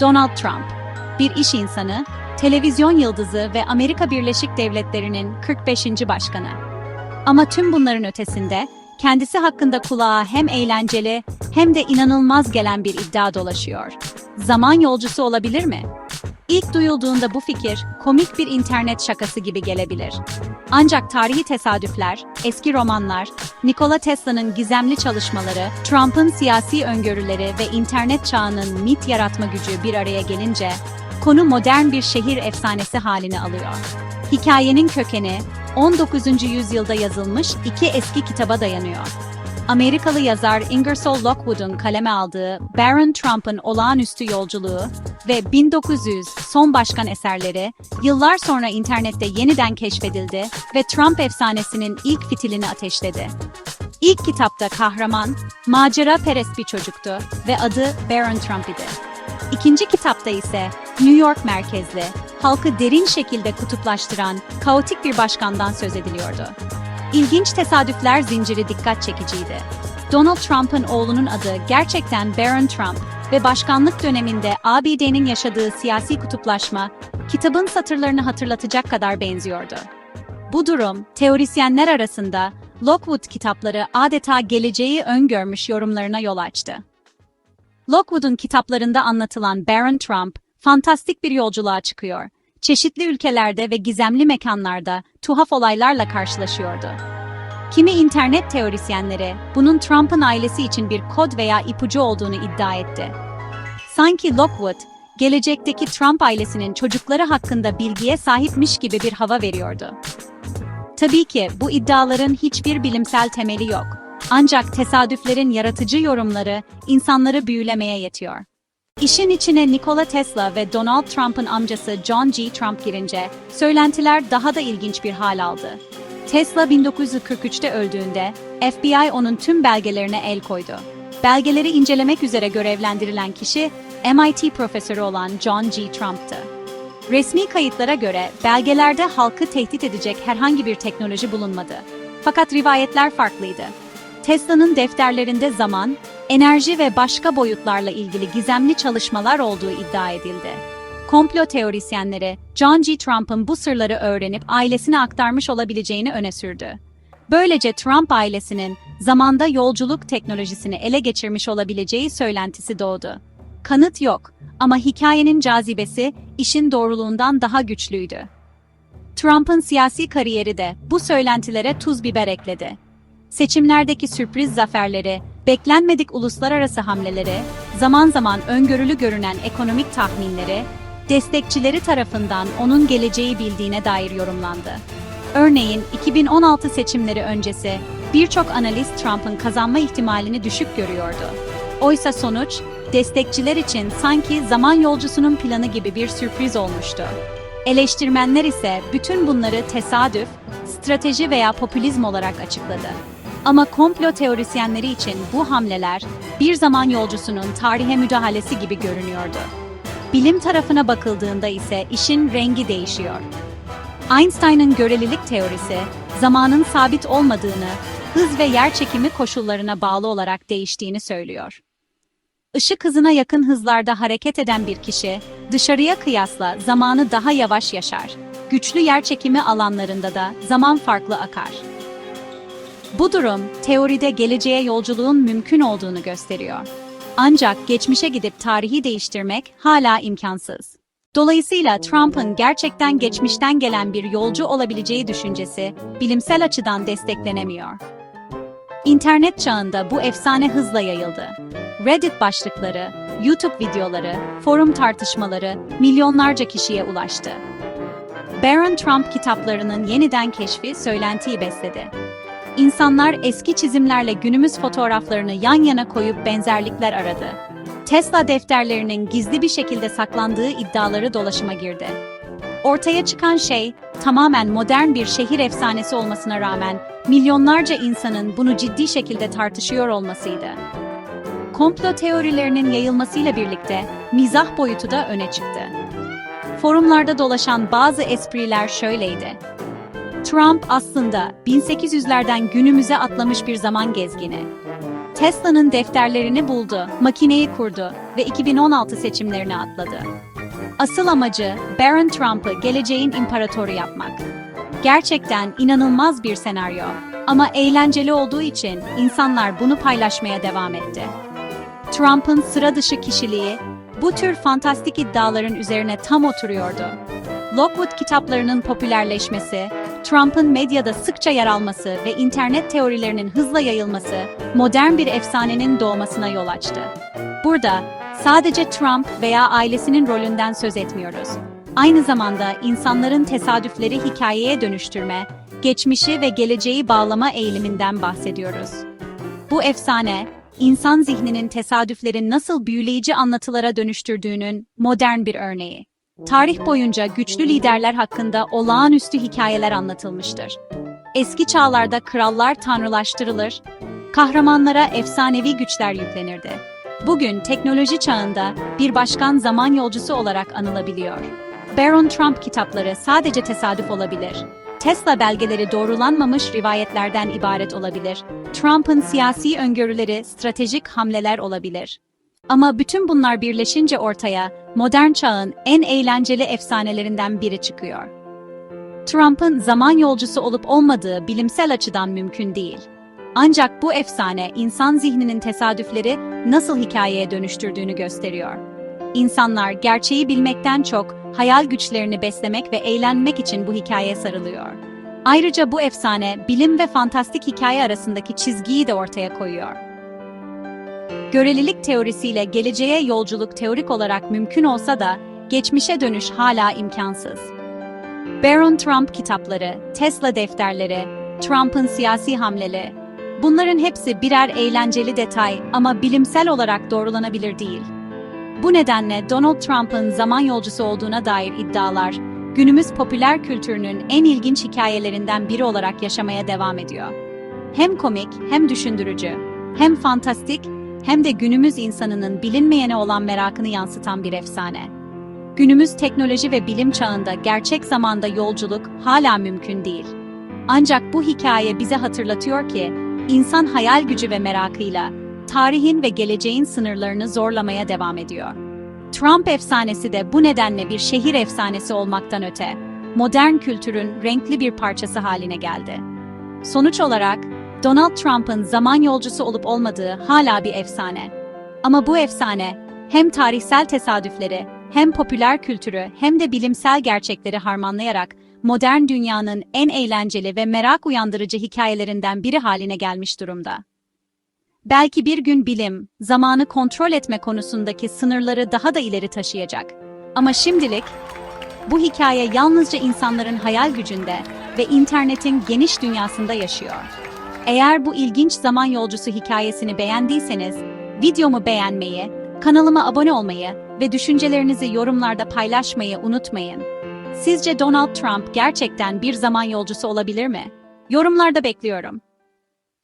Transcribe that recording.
Donald Trump, bir iş insanı, televizyon yıldızı ve Amerika Birleşik Devletleri'nin 45. başkanı. Ama tüm bunların ötesinde, kendisi hakkında kulağa hem eğlenceli hem de inanılmaz gelen bir iddia dolaşıyor. Zaman yolcusu olabilir mi? İlk duyulduğunda bu fikir, komik bir internet şakası gibi gelebilir. Ancak tarihi tesadüfler, eski romanlar, Nikola Tesla'nın gizemli çalışmaları, Trump'ın siyasi öngörüleri ve internet çağının mit yaratma gücü bir araya gelince, konu modern bir şehir efsanesi halini alıyor. Hikayenin kökeni, 19. yüzyılda yazılmış iki eski kitaba dayanıyor. Amerikalı yazar Ingersoll Lockwood'un kaleme aldığı Baron Trump'ın olağanüstü yolculuğu ve 1900 son başkan eserleri yıllar sonra internette yeniden keşfedildi ve Trump efsanesinin ilk fitilini ateşledi. İlk kitapta kahraman, macera perest bir çocuktu ve adı Baron Trump idi. İkinci kitapta ise New York merkezli, halkı derin şekilde kutuplaştıran kaotik bir başkandan söz ediliyordu. İlginç tesadüfler zinciri dikkat çekiciydi. Donald Trump'ın oğlunun adı gerçekten Baron Trump ve başkanlık döneminde ABD'nin yaşadığı siyasi kutuplaşma, kitabın satırlarını hatırlatacak kadar benziyordu. Bu durum, teorisyenler arasında Lockwood kitapları adeta geleceği öngörmüş yorumlarına yol açtı. Lockwood'un kitaplarında anlatılan Baron Trump, fantastik bir yolculuğa çıkıyor. Çeşitli ülkelerde ve gizemli mekanlarda tuhaf olaylarla karşılaşıyordu. Kimi internet teorisyenleri bunun Trump'ın ailesi için bir kod veya ipucu olduğunu iddia etti. Sanki Lockwood, gelecekteki Trump ailesinin çocukları hakkında bilgiye sahipmiş gibi bir hava veriyordu. Tabii ki bu iddiaların hiçbir bilimsel temeli yok. Ancak tesadüflerin yaratıcı yorumları insanları büyülemeye yetiyor. İşin içine Nikola Tesla ve Donald Trump'ın amcası John G. Trump girince, söylentiler daha da ilginç bir hal aldı. Tesla 1943'te öldüğünde, FBI onun tüm belgelerine el koydu. Belgeleri incelemek üzere görevlendirilen kişi, MIT profesörü olan John G. Trump'tı. Resmi kayıtlara göre belgelerde halkı tehdit edecek herhangi bir teknoloji bulunmadı. Fakat rivayetler farklıydı. Tesla'nın defterlerinde zaman, enerji ve başka boyutlarla ilgili gizemli çalışmalar olduğu iddia edildi. Komplo teorisyenleri, John G. Trump'ın bu sırları öğrenip ailesine aktarmış olabileceğini öne sürdü. Böylece Trump ailesinin zamanda yolculuk teknolojisini ele geçirmiş olabileceği söylentisi doğdu. Kanıt yok ama hikayenin cazibesi işin doğruluğundan daha güçlüydü. Trump'ın siyasi kariyeri de bu söylentilere tuz biber ekledi. Seçimlerdeki sürpriz zaferleri, beklenmedik uluslararası hamleleri, zaman zaman öngörülü görünen ekonomik tahminleri, destekçileri tarafından onun geleceği bildiğine dair yorumlandı. Örneğin 2016 seçimleri öncesi birçok analist Trump'ın kazanma ihtimalini düşük görüyordu. Oysa sonuç, destekçiler için sanki zaman yolcusunun planı gibi bir sürpriz olmuştu. Eleştirmenler ise bütün bunları tesadüf, strateji veya popülizm olarak açıkladı. Ama komplo teorisyenleri için bu hamleler bir zaman yolcusunun tarihe müdahalesi gibi görünüyordu. Bilim tarafına bakıldığında ise işin rengi değişiyor. Einstein'ın görelilik teorisi, zamanın sabit olmadığını, hız ve yerçekimi koşullarına bağlı olarak değiştiğini söylüyor. Işık hızına yakın hızlarda hareket eden bir kişi, dışarıya kıyasla zamanı daha yavaş yaşar. Güçlü yerçekimi alanlarında da zaman farklı akar. Bu durum, teoride geleceğe yolculuğun mümkün olduğunu gösteriyor. Ancak geçmişe gidip tarihi değiştirmek hala imkansız. Dolayısıyla Trump'ın gerçekten geçmişten gelen bir yolcu olabileceği düşüncesi bilimsel açıdan desteklenemiyor. İnternet çağında bu efsane hızla yayıldı. Reddit başlıkları, YouTube videoları, forum tartışmaları milyonlarca kişiye ulaştı. Baron Trump kitaplarının yeniden keşfi söylentiyi besledi. İnsanlar eski çizimlerle günümüz fotoğraflarını yan yana koyup benzerlikler aradı. Tesla defterlerinin gizli bir şekilde saklandığı iddiaları dolaşıma girdi. Ortaya çıkan şey tamamen modern bir şehir efsanesi olmasına rağmen milyonlarca insanın bunu ciddi şekilde tartışıyor olmasıydı. Komplo teorilerinin yayılmasıyla birlikte mizah boyutu da öne çıktı. Forumlarda dolaşan bazı espriler şöyleydi. Trump aslında 1800'lerden günümüze atlamış bir zaman gezgini. Tesla'nın defterlerini buldu, makineyi kurdu ve 2016 seçimlerine atladı. Asıl amacı Baron Trump'ı geleceğin imparatoru yapmak. Gerçekten inanılmaz bir senaryo ama eğlenceli olduğu için insanlar bunu paylaşmaya devam etti. Trump'ın sıra dışı kişiliği bu tür fantastik iddiaların üzerine tam oturuyordu. Lockwood kitaplarının popülerleşmesi, Trump'ın medyada sıkça yer alması ve internet teorilerinin hızla yayılması modern bir efsanenin doğmasına yol açtı. Burada sadece Trump veya ailesinin rolünden söz etmiyoruz. Aynı zamanda insanların tesadüfleri hikayeye dönüştürme, geçmişi ve geleceği bağlama eğiliminden bahsediyoruz. Bu efsane, insan zihninin tesadüfleri nasıl büyüleyici anlatılara dönüştürdüğünün modern bir örneği. Tarih boyunca güçlü liderler hakkında olağanüstü hikayeler anlatılmıştır. Eski çağlarda krallar tanrılaştırılır, kahramanlara efsanevi güçler yüklenirdi. Bugün teknoloji çağında bir başkan zaman yolcusu olarak anılabiliyor. Baron Trump kitapları sadece tesadüf olabilir. Tesla belgeleri doğrulanmamış rivayetlerden ibaret olabilir. Trump'ın siyasi öngörüleri stratejik hamleler olabilir. Ama bütün bunlar birleşince ortaya modern çağın en eğlenceli efsanelerinden biri çıkıyor. Trump'ın zaman yolcusu olup olmadığı bilimsel açıdan mümkün değil. Ancak bu efsane insan zihninin tesadüfleri nasıl hikayeye dönüştürdüğünü gösteriyor. İnsanlar gerçeği bilmekten çok hayal güçlerini beslemek ve eğlenmek için bu hikayeye sarılıyor. Ayrıca bu efsane bilim ve fantastik hikaye arasındaki çizgiyi de ortaya koyuyor. Görelilik teorisiyle geleceğe yolculuk teorik olarak mümkün olsa da geçmişe dönüş hala imkansız. Baron Trump kitapları, Tesla defterleri, Trump'ın siyasi hamleleri, bunların hepsi birer eğlenceli detay ama bilimsel olarak doğrulanabilir değil. Bu nedenle Donald Trump'ın zaman yolcusu olduğuna dair iddialar, günümüz popüler kültürünün en ilginç hikayelerinden biri olarak yaşamaya devam ediyor. Hem komik, hem düşündürücü, hem fantastik, hem de günümüz insanının bilinmeyene olan merakını yansıtan bir efsane. Günümüz teknoloji ve bilim çağında gerçek zamanda yolculuk hala mümkün değil. Ancak bu hikaye bize hatırlatıyor ki, insan hayal gücü ve merakıyla tarihin ve geleceğin sınırlarını zorlamaya devam ediyor. Trump efsanesi de bu nedenle bir şehir efsanesi olmaktan öte, modern kültürün renkli bir parçası haline geldi. Sonuç olarak, Donald Trump'ın zaman yolcusu olup olmadığı hala bir efsane. Ama bu efsane, hem tarihsel tesadüfleri, hem popüler kültürü, hem de bilimsel gerçekleri harmanlayarak modern dünyanın en eğlenceli ve merak uyandırıcı hikayelerinden biri haline gelmiş durumda. Belki bir gün bilim, zamanı kontrol etme konusundaki sınırları daha da ileri taşıyacak. Ama şimdilik bu hikaye yalnızca insanların hayal gücünde ve internetin geniş dünyasında yaşıyor. Eğer bu ilginç zaman yolcusu hikayesini beğendiyseniz, videomu beğenmeyi, kanalıma abone olmayı ve düşüncelerinizi yorumlarda paylaşmayı unutmayın. Sizce Donald Trump gerçekten bir zaman yolcusu olabilir mi? Yorumlarda bekliyorum.